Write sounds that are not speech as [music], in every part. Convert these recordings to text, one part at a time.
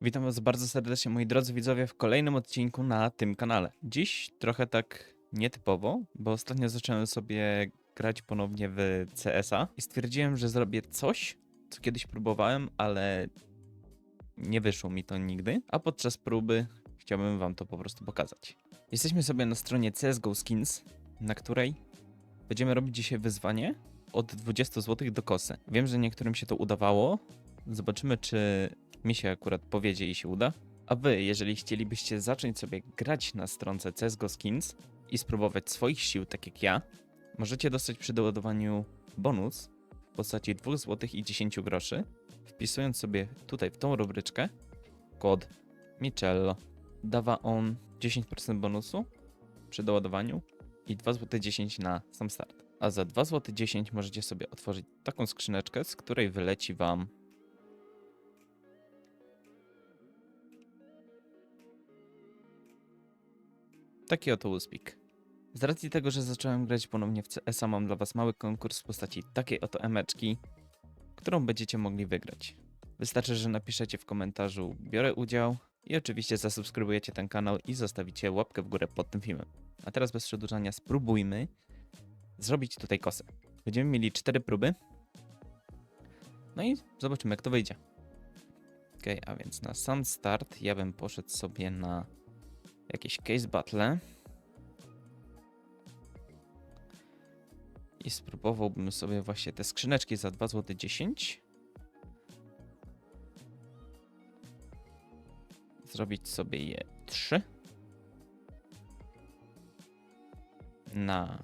Witam Was bardzo serdecznie, moi drodzy widzowie, w kolejnym odcinku na tym kanale. Dziś trochę tak nietypowo, bo ostatnio zacząłem sobie grać ponownie w CS-a i stwierdziłem, że zrobię coś, co kiedyś próbowałem, ale nie wyszło mi to nigdy, a podczas próby chciałbym Wam to po prostu pokazać. Jesteśmy sobie na stronie CSGO Skins, na której będziemy robić dzisiaj wyzwanie od 20 zł do kosy. Wiem, że niektórym się to udawało. Zobaczymy, czy mi się akurat powiedzie i się uda. A wy, jeżeli chcielibyście zacząć sobie grać na stronce CSGO Skins i spróbować swoich sił, tak jak ja, możecie dostać przy doładowaniu bonus w postaci 2 zł i 10 groszy, wpisując sobie tutaj w tą rubryczkę kod Michello. Dawa on 10% bonusu przy doładowaniu i 2 zł 10 na sam start. A za 2 zł 10 możecie sobie otworzyć taką skrzyneczkę, z której wyleci wam Taki oto uspik. Z racji tego, że zacząłem grać ponownie w CS-a, mam dla Was mały konkurs w postaci takiej oto emeczki, którą będziecie mogli wygrać. Wystarczy, że napiszecie w komentarzu biorę udział i oczywiście zasubskrybujecie ten kanał i zostawicie łapkę w górę pod tym filmem. A teraz bez przedłużania spróbujmy zrobić tutaj kosę. Będziemy mieli cztery próby. No i zobaczymy jak to wyjdzie. Ok, a więc na sam start ja bym poszedł sobie na jakieś case battle. I spróbowałbym sobie właśnie te skrzyneczki za 2 zł 10. Zrobić sobie je 3. Na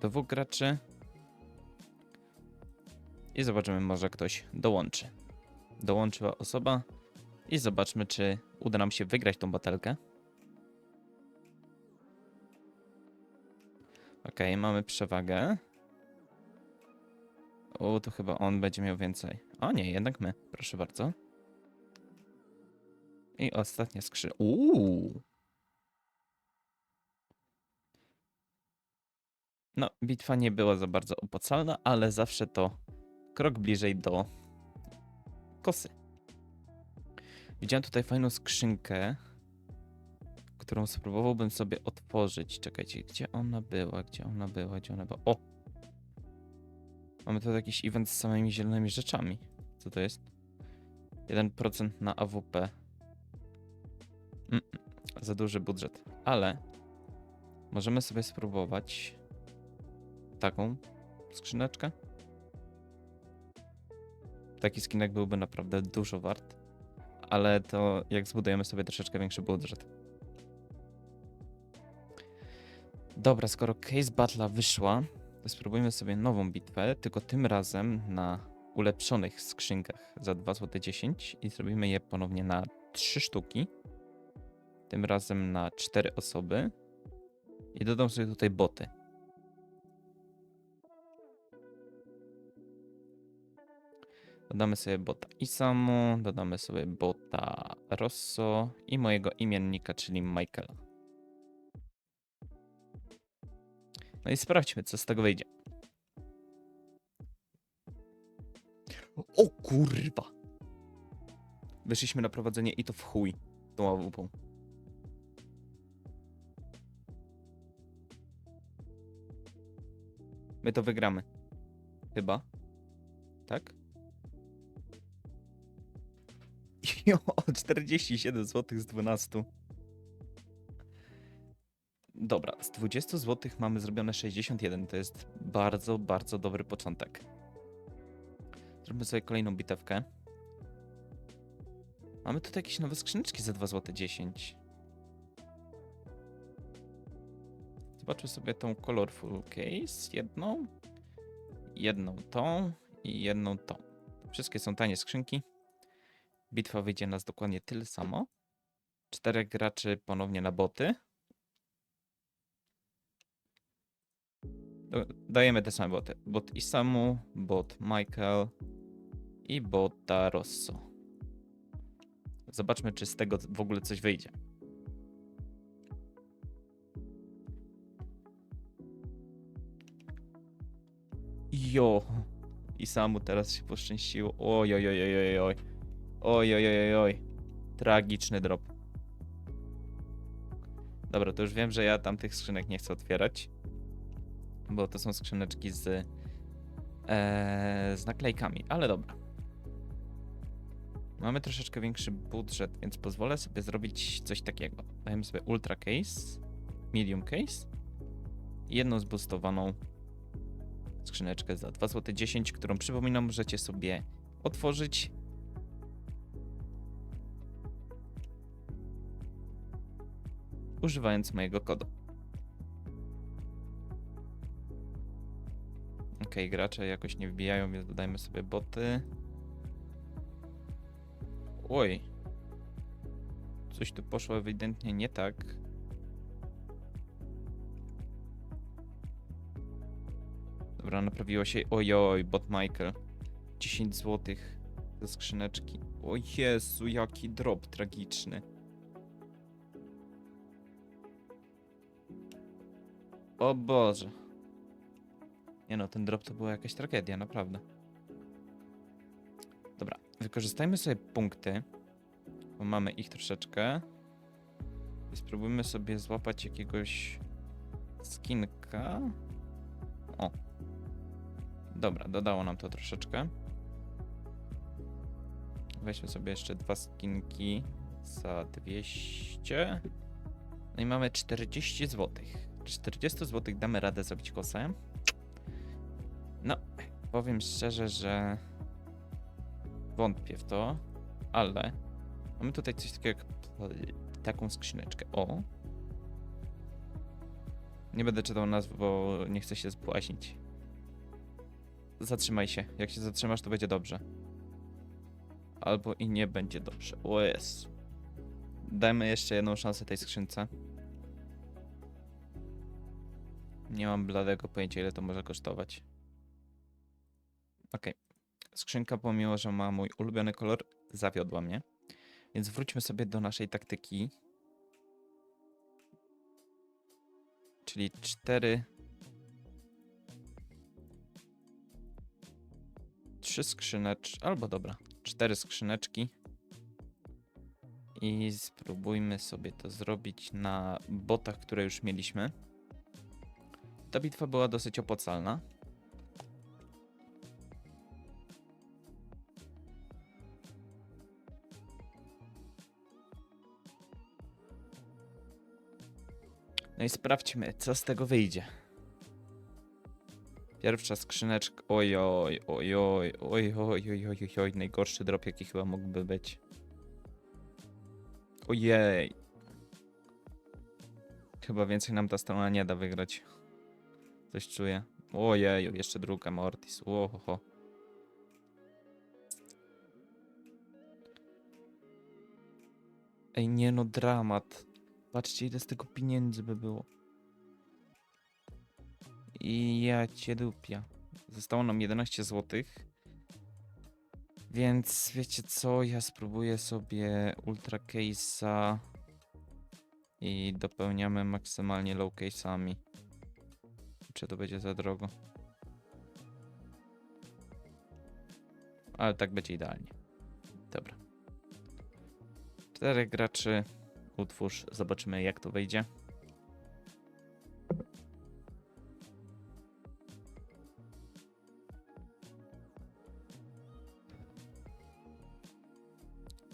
dwóch graczy. I zobaczymy, może ktoś dołączy. Dołączyła osoba. I zobaczmy, czy uda nam się wygrać tą batelkę. Okej, mamy przewagę. O, to chyba on będzie miał więcej. O nie, jednak my. Proszę bardzo. I ostatnia skrzynka. Uuu. No, bitwa nie była za bardzo opłacalna, ale zawsze to krok bliżej do kosy. Widziałem tutaj fajną skrzynkę, którą spróbowałbym sobie otworzyć. Czekajcie, gdzie ona była? Gdzie ona była? Gdzie ona była? O! Mamy tu jakiś event z samymi zielonymi rzeczami. Co to jest? 1% na AWP. Mm, za duży budżet. Ale możemy sobie spróbować taką skrzyneczkę. Taki skinek byłby naprawdę dużo wart. Ale to jak zbudujemy sobie troszeczkę większy budżet. Dobra, skoro Case Battle wyszła, to spróbujmy sobie nową bitwę, tylko tym razem na ulepszonych skrzynkach za 2 zł 10 i zrobimy je ponownie na 3 sztuki. Tym razem na 4 osoby. I dodam sobie tutaj boty. Dodamy sobie bota Isamu, dodamy sobie bota Rosso i mojego imiennika, czyli Michaela. No i sprawdźmy, co z tego wyjdzie. O kurwa! Wyszliśmy na prowadzenie i to w chuj tą AWP. My to wygramy. Chyba. Tak? [laughs] Jo, 47 zł z 12. Dobra, z 20 zł mamy zrobione 61. To jest bardzo, bardzo dobry początek. Zrobimy sobie kolejną bitewkę. Mamy tutaj jakieś nowe skrzyneczki za 2 zł 10. Zobaczmy sobie tą Colorful Case. Jedną, jedną tą i jedną tą. Wszystkie są tanie skrzynki. Bitwa wyjdzie nas dokładnie tyle samo. Czterech graczy ponownie na boty. Dajemy te same boty. Bot Isamu, bot Michael i bota Rosso. Zobaczmy, czy z tego w ogóle coś wyjdzie. Jo. Isamu teraz się poszczęściło. Oj, oj, oj, oj. Oj, oj, oj, oj, oj. Tragiczny drop. Dobra, to już wiem, że ja tam tych skrzynek nie chcę otwierać. Bo to są skrzyneczki z, e, z naklejkami, ale dobra. Mamy troszeczkę większy budżet, więc pozwolę sobie zrobić coś takiego. Dajemy sobie Ultra Case, Medium Case jedną zboostowaną skrzyneczkę za 2 zł 10, którą przypominam możecie sobie otworzyć. Używając mojego kodu. Ok, gracze jakoś nie wbijają, więc dodajmy sobie boty. Oj. Coś tu poszło ewidentnie nie tak. Dobra, naprawiło się. Ojoj, bot Michael. 10 zł ze skrzyneczki. O Jezu, jaki drop tragiczny. O Boże. Nie no, ten drop to była jakaś tragedia, naprawdę. Dobra, wykorzystajmy sobie punkty, bo mamy ich troszeczkę. I spróbujmy sobie złapać jakiegoś skinka. O. Dobra, dodało nam to troszeczkę. Weźmy sobie jeszcze dwa skinki za 200. No i mamy 40 zł. 40 zł damy radę zrobić kosę. Powiem szczerze, że wątpię w to, ale mamy tutaj coś takiego jak taką skrzyneczkę. O. Nie będę czytał nazw, bo nie chcę się zbłaźnić. Zatrzymaj się. Jak się zatrzymasz, to będzie dobrze. Albo i nie będzie dobrze. O jest. Dajmy jeszcze jedną szansę tej skrzynce. Nie mam bladego pojęcia, ile to może kosztować. Okej. Skrzynka, pomimo że ma mój ulubiony kolor, zawiodła mnie. Więc wróćmy sobie do naszej taktyki. Czyli cztery. Trzy skrzyneczki. Albo dobra, cztery skrzyneczki. I spróbujmy sobie to zrobić na botach, które już mieliśmy. Ta bitwa była dosyć opłacalna. No i sprawdźmy, co z tego wyjdzie. Pierwsza skrzyneczka. Ojoj, ojoj, ojoj, ojoj, ojoj, oj, najgorszy drop, jaki chyba mógłby być. Ojej. Chyba więcej nam ta strona nie da wygrać. Coś czuję. Ojej, jeszcze druga Mortis. Ohoho. Ej, nie no, dramat. Patrzcie, ile z tego pieniędzy by było. I ja cię dupia. Zostało nam 11 zł. Więc wiecie co, ja spróbuję sobie Ultra Case'a i dopełniamy maksymalnie low case'ami. Czy to będzie za drogo? Ale tak będzie idealnie. Dobra. Czterech graczy. Utwórz, zobaczymy jak to wyjdzie.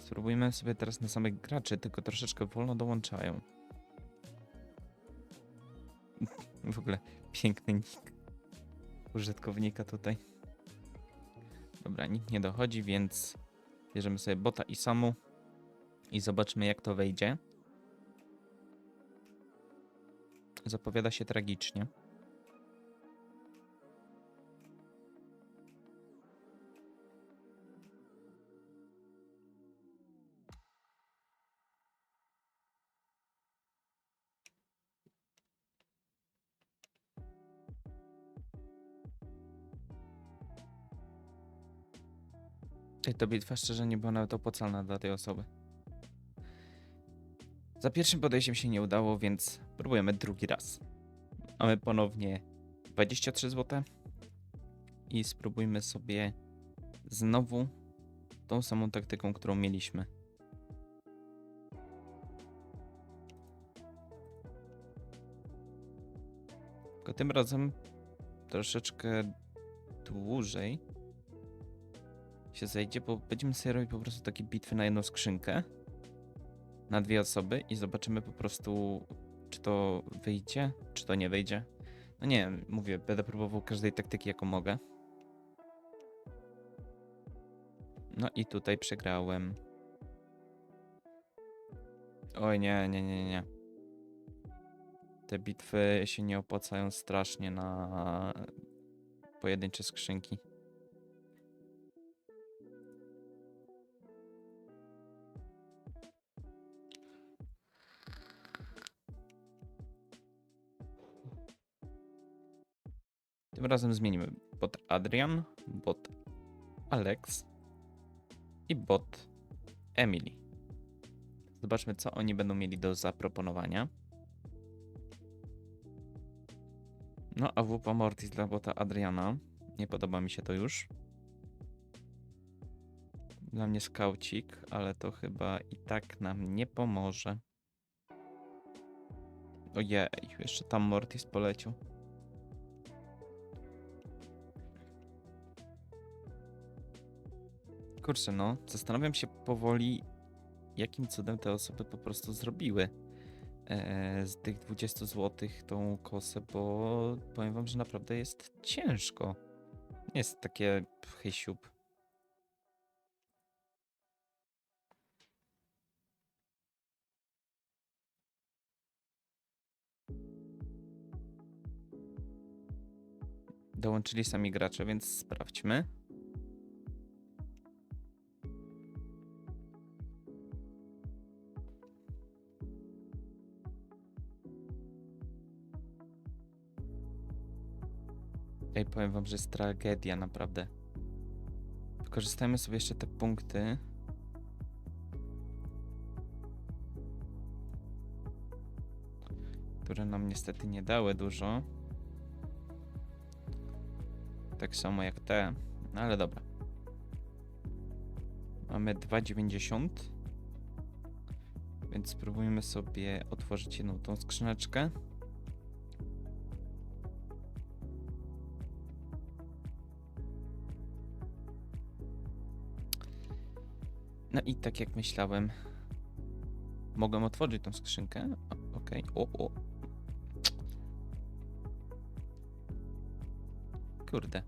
Spróbujmy sobie teraz na samych graczy, tylko troszeczkę wolno dołączają. [laughs] W ogóle piękny nick użytkownika tutaj. Dobra, nikt nie dochodzi, więc bierzemy sobie bota i samu i zobaczmy jak to wejdzie. Zapowiada się tragicznie. To bitwa szczerze nie była nawet opłacalna dla tej osoby. Za pierwszym podejściem się nie udało, więc Próbujemy drugi raz. Mamy ponownie 23 zł. I spróbujmy sobie znowu tą samą taktyką, którą mieliśmy. Tylko tym razem troszeczkę dłużej się zejdzie, bo będziemy sobie robić po prostu takie bitwy na jedną skrzynkę, na dwie osoby i zobaczymy po prostu czy to wyjdzie, czy to nie wyjdzie. No nie mówię, będę próbował każdej taktyki, jaką mogę. No i tutaj przegrałem. Oj, nie, nie, nie, nie. Te bitwy się nie opłacają strasznie na pojedyncze skrzynki. Tym razem zmienimy bot Adrian, bot Alex i bot Emily. Zobaczmy, co oni będą mieli do zaproponowania. No, a WP Mortis dla bota Adriana. Nie podoba mi się to już. Dla mnie skaucik, ale to chyba i tak nam nie pomoże. Ojej, jeszcze tam Mortis poleciał. Kurczę, no, zastanawiam się powoli, jakim cudem te osoby po prostu zrobiły e, z tych 20 zł tą kosę, bo powiem wam, że naprawdę jest ciężko. Jest takie pchysiub. Dołączyli sami gracze, więc sprawdźmy. Powiem wam, że jest tragedia, naprawdę. Wykorzystajmy sobie jeszcze te punkty. Które nam niestety nie dały dużo. Tak samo jak te, no ale dobra. Mamy 2,90. Więc spróbujmy sobie otworzyć jedną tą skrzyneczkę. I tak jak myślałem, mogłem otworzyć tą skrzynkę. Okej, o, o. Kurde.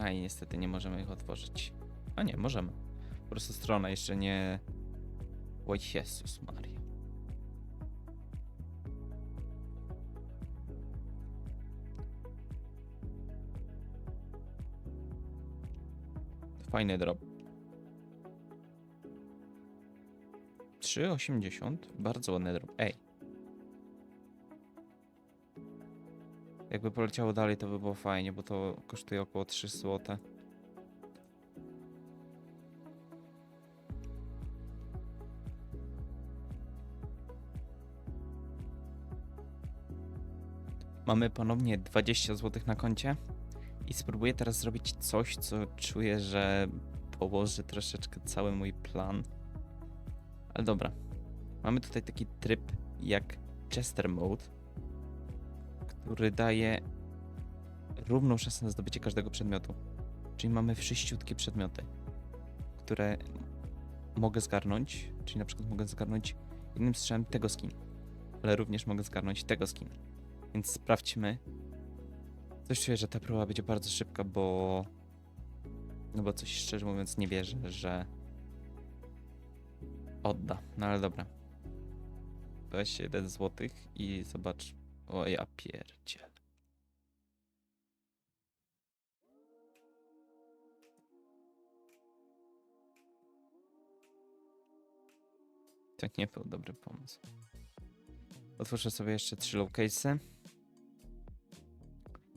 A i niestety nie możemy ich otworzyć. A nie, możemy. Po prostu strona jeszcze nie... O Jezus Maria. Fajny drop. 3,80? Bardzo ładny drop. Ej. Jakby poleciało dalej, to by było fajnie, bo to kosztuje około 3 zł. Mamy ponownie 20 zł na koncie i spróbuję teraz zrobić coś, co czuję, że położy troszeczkę cały mój plan. Ale dobra. Mamy tutaj taki tryb jak Chester Mode, który daje równą szansę na zdobycie każdego przedmiotu. Czyli mamy wszyściutkie przedmioty, które mogę zgarnąć, czyli na przykład mogę zgarnąć jednym strzałem tego skin, ale również mogę zgarnąć tego skin. Więc sprawdźmy. Coś czuję, że ta próba będzie bardzo szybka, bo no bo coś szczerze mówiąc nie wierzę, że odda. No ale dobra. Weź 1 złotych i zobacz. O ja pierdziel. To nie był dobry pomysł. Otworzę sobie jeszcze trzy lowcase'y.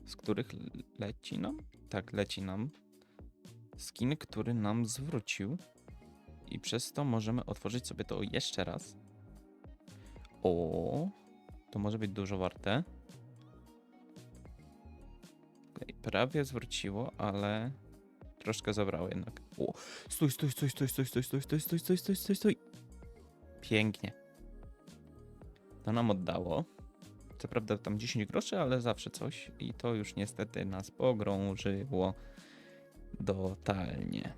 Z których leci nam? Tak, leci nam skin, który nam zwrócił. I przez to możemy otworzyć sobie to jeszcze raz. O, to może być dużo warte. Okej, prawie zwróciło, ale troszkę zabrało jednak. O, stój, stój, stój, stój, stój, stój, stój, stój, stój, stój, stój, stój, stój. Pięknie. To nam oddało. Co prawda tam 10 groszy, ale zawsze coś. I to już niestety nas pogrążyło totalnie.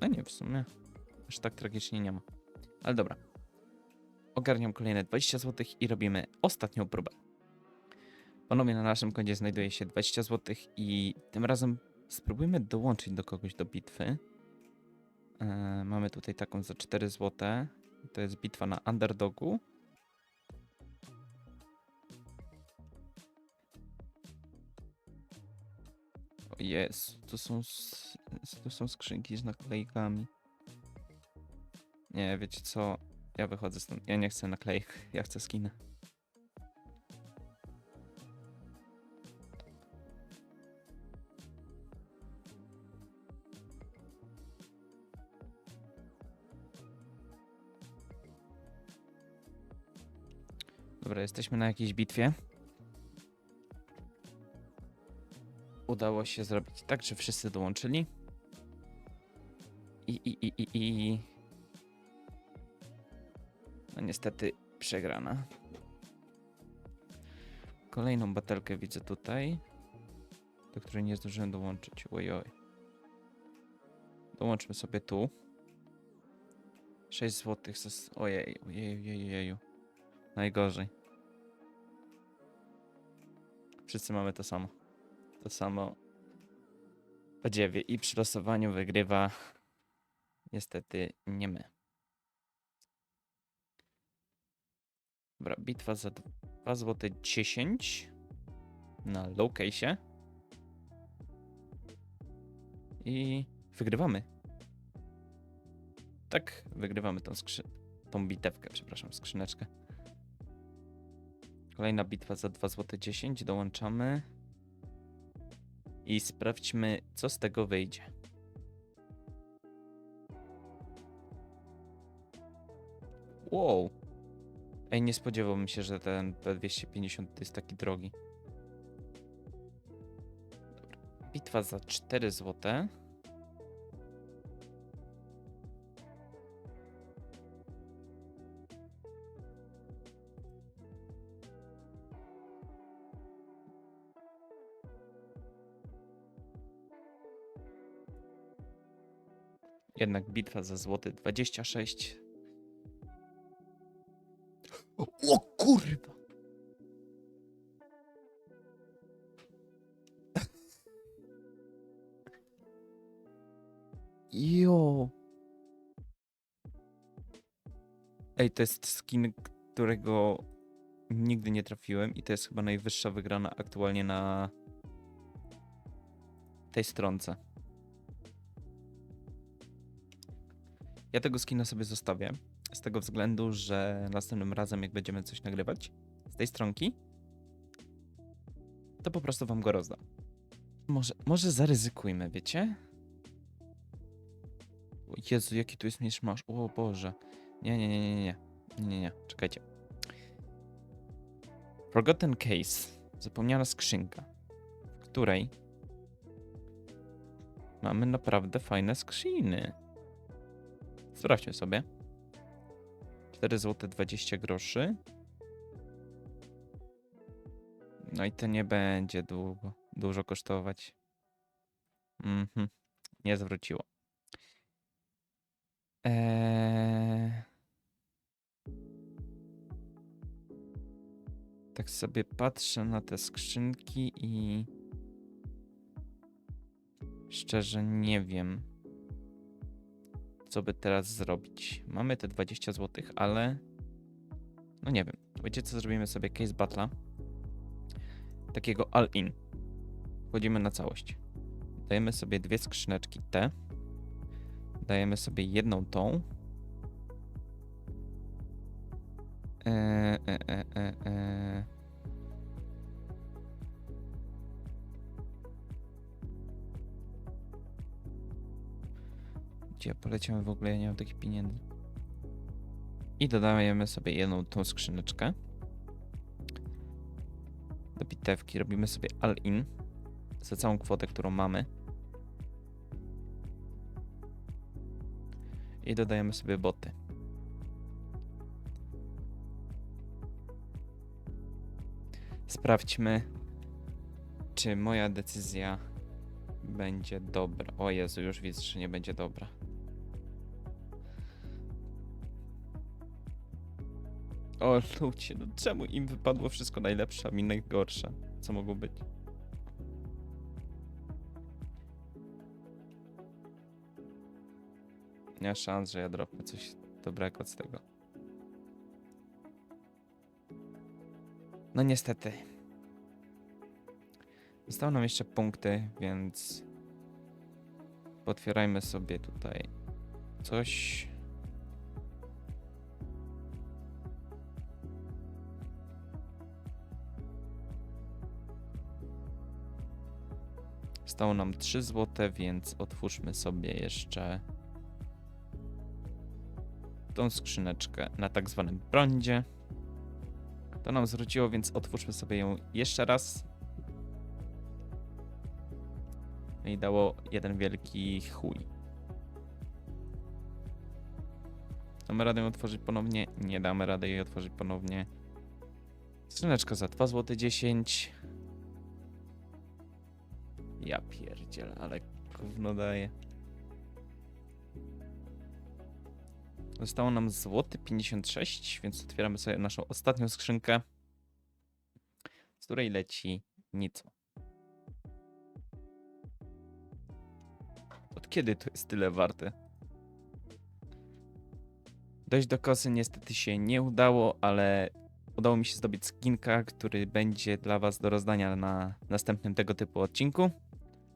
No nie, w sumie aż tak tragicznie nie ma. Ale dobra. Ogarniam kolejne 20 zł i robimy ostatnią próbę. Ponownie na naszym koncie znajduje się 20 zł i tym razem spróbujmy dołączyć do kogoś do bitwy. E, mamy tutaj taką za 4 zł. To jest bitwa na underdogu. Jest, tu są, tu są skrzynki z naklejkami. Nie, wiecie co? Ja wychodzę stąd. Ja nie chcę naklejek, [laughs] ja chcę skiny. Dobra, jesteśmy na jakiejś bitwie. Udało się zrobić tak, że wszyscy dołączyli. I, i, i, i, i. No niestety przegrana. Kolejną batelkę widzę tutaj, do której nie zdążyłem dołączyć. Ojoj. Dołączmy sobie tu. 6 zł. Ojej, ojej, ojej, ojeju. Najgorzej. Wszyscy mamy to samo. To samo podziewie i przy losowaniu wygrywa niestety nie my. Dobra, bitwa za 2 zł 10 na low case. I wygrywamy. Tak, wygrywamy tą skrzy... tą bitewkę, przepraszam, skrzyneczkę. Kolejna bitwa za 2 zł 10 dołączamy. I sprawdźmy, co z tego wyjdzie. Wow. Ej, nie spodziewałbym się, że ten P250 jest taki drogi. Bitwa za 4 zł. Jednak bitwa za złoty 26. O, kurwa! Jo. Ej, to jest skin, którego nigdy nie trafiłem i to jest chyba najwyższa wygrana aktualnie na tej stronce. Ja tego skina sobie zostawię. Z tego względu, że następnym razem, jak będziemy coś nagrywać z tej stronki, to po prostu wam go rozdam. Może, może zaryzykujmy, wiecie? Jezu, jaki tu jest miszmasz. O Boże. Nie, nie, nie, nie, nie. Nie, nie, nie. Czekajcie. Forgotten Case. Zapomniana skrzynka, w której mamy naprawdę fajne skrzyny. Sprawdźmy sobie. 4 zł 20 groszy. No i to nie będzie długo, dużo kosztować. Mhm. Nie zwróciło. Eee... Tak sobie patrzę na te skrzynki i szczerze nie wiem, co by teraz zrobić. Mamy te 20 zł, ale no nie wiem. Wiecie co, zrobimy sobie case battle'a takiego all-in. Wchodzimy na całość. Dajemy sobie dwie skrzyneczki te. Dajemy sobie jedną tą. Eee, e, e, e, Gdzie poleciałem w ogóle? Ja nie mam takich pieniędzy. I dodajemy sobie jedną tą skrzyneczkę. Do bitewki robimy sobie all-in za całą kwotę, którą mamy. I dodajemy sobie boty. Sprawdźmy, czy moja decyzja będzie dobra. O Jezu, już widzę, że nie będzie dobra. O ludzie, no czemu im wypadło wszystko najlepsze, a mi najgorsze? Co mogło być? Nie ma szans, że ja dropnę coś dobrego z tego. No niestety. Zostały nam jeszcze punkty, więc potwierajmy sobie tutaj coś. Stało nam 3 złote, więc otwórzmy sobie jeszcze tą skrzyneczkę na tak zwanym prądzie. To nam zwróciło, więc otwórzmy sobie ją jeszcze raz. No I dało jeden wielki chuj. Damy radę ją otworzyć ponownie? Nie damy rady jej otworzyć ponownie. Skrzyneczka za 2 zł 10. Ja pierdzielę, ale gówno daje. Zostało nam złoty 56, więc otwieramy sobie naszą ostatnią skrzynkę, z której leci nic. Od kiedy to jest tyle warte? Dojść do kosy niestety się nie udało, ale udało mi się zdobyć skinka, który będzie dla was do rozdania na następnym tego typu odcinku.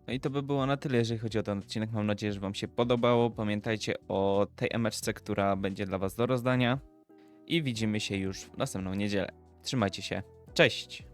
No i to by było na tyle, jeżeli chodzi o ten odcinek. Mam nadzieję, że Wam się podobało. Pamiętajcie o tej emeczce, która będzie dla Was do rozdania. I widzimy się już w następną niedzielę. Trzymajcie się. Cześć!